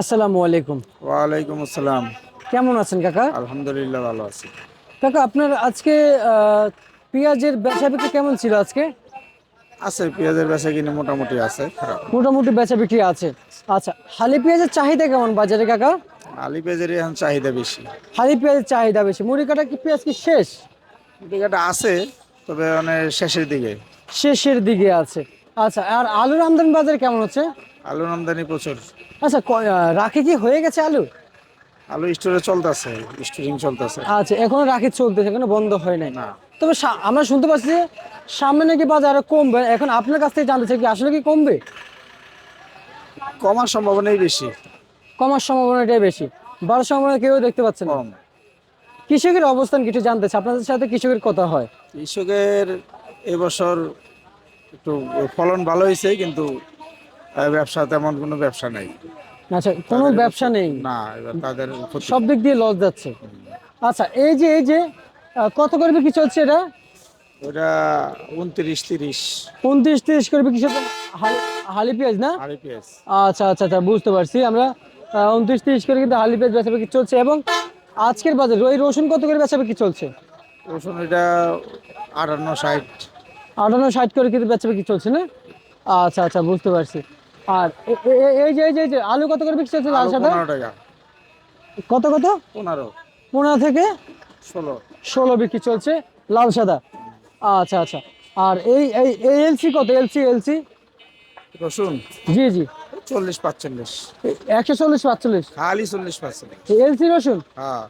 আসসালামু আলাইকুম। ওয়ালাইকুম আসসালাম। কেমন আছেন কাকা? আলহামদুলিল্লাহ ভালো আছি। কাকা আপনার আজকে পেঁয়াজের বেচা বিক্রি কেমন ছিল আজকে? আছে পেঁয়াজের বেচা কিনে মোটামুটি আছে খারাপ। মোটামুটি বেচা বিক্রি আছে। আচ্ছা হালি পেঁয়াজের চাহিদা কেমন বাজারে কাকা? হালি পেঁয়াজের এখন চাহিদা বেশি। হালি পেঁয়াজের চাহিদা বেশি। মুড়ি কাটা কি পেঁয়াজ কি শেষ? দিকেটা আছে তবে মানে শেষের দিকে। শেষের দিকে আছে। আচ্ছা আর আলুর আমদানি বাজার কেমন হচ্ছে? আলুর আমদানি প্রচুর। আচ্ছা রাখি কি হয়ে গেছে আলু? আলু স্টোরে চলতেছে স্টোরিং চলতেছে। আচ্ছা এখনও রাখি চলতেছে এখনও বন্ধ হয় নাই। না। তবে আমরা শুনতে পাচ্ছি যে সামনে নাকি বাজার কমবে এখন আপনার কাছ থেকে জানতে চাই কি আসলে কি কমবে? কমার সম্ভাবনাই বেশি। কমার সম্ভাবনাটাই বেশি। বাড়ার সম্ভাবনা কেউ দেখতে পাচ্ছেন না। কম। কৃষকের অবস্থান কিছু জানতে চাই আপনাদের সাথে কৃষকের কথা হয়। কৃষকের এবছর একটু ফলন ভালো হয়েছে কিন্তু ব্যবসা তেমন কোনো ব্যবসা নাই। আচ্ছা কোনো ব্যবসা নেই? না এবার তাদের। সব দিক দিয়ে লস যাচ্ছে। আচ্ছা এই যে এই যে কত করে বিক্রি চলছে এটা? ওটা উনত্রিশ তিরিশ। উনত্রিশ তিরিশ করে বিক্রি চলছে। হালি হালি পেঁয়াজ না? আড়ি পেঁয়াজ। আচ্ছা আচ্ছা আচ্ছা বুঝতে পারছি আমরা। উনত্রিশ তিরিশ করে কিন্তু হালি পেঁয়াজ বেচা বিক্রি চলছে এবং আজকের বাজারে ওই রসুন কত করে বেচা বিক্রি চলছে? রসুন এটা আটান্ন ষাট। আটান্ন ষাট করে কিন্তু বেচা বিক্রি চলছে না? আচ্ছা আচ্ছা বুঝতে পারছি। আর এই যে এই যে এই যে আলু কত করে বিক্রি চলছে লাল সাদা? কত কত? পনেরো। পনেরো থেকে ষোলো। ষোলো বিক্রি চলছে লাল সাদা। আচ্ছা আচ্ছা। আর এই এই এলসি কত? এলসি এলসি রসুন। জি জি। চল্লিশ পাঁচচল্লিশ। একশো চল্লিশ পাঁচচল্লিশ? খালি চল্লিশ পাঁচচল্লিশ। এলসি রসুন? হ্যাঁ।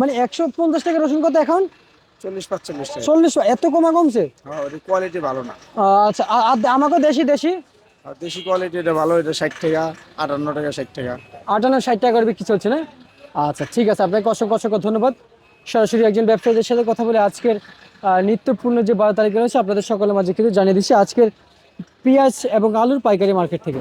মানে একশো পঞ্চাশ টাকা রসুন কত এখন? চল্লিশ এত কমা কমছে? হ্যাঁ কোয়ালিটি ভালো না। আচ্ছা আমাকে দেশি দেশি? দেশি কোয়ালিটি এটা ভালো এটা ষাট টাকা আটান্ন টাকা ষাট টাকা। আটান্ন ষাট টাকা করে বিক্রি চলছে না? আচ্ছা ঠিক আছে আপনাকে অসংখ্য অসংখ্য ধন্যবাদ। সরাসরি একজন ব্যবসায়ীদের সাথে কথা বলে আজকের নিত্যপূর্ণ যে বারো তারিখ রয়েছে আপনাদের সকলের মাঝে কিন্তু জানিয়ে দিচ্ছি আজকের পেঁয়াজ এবং আলুর পাইকারি মার্কেট থেকে।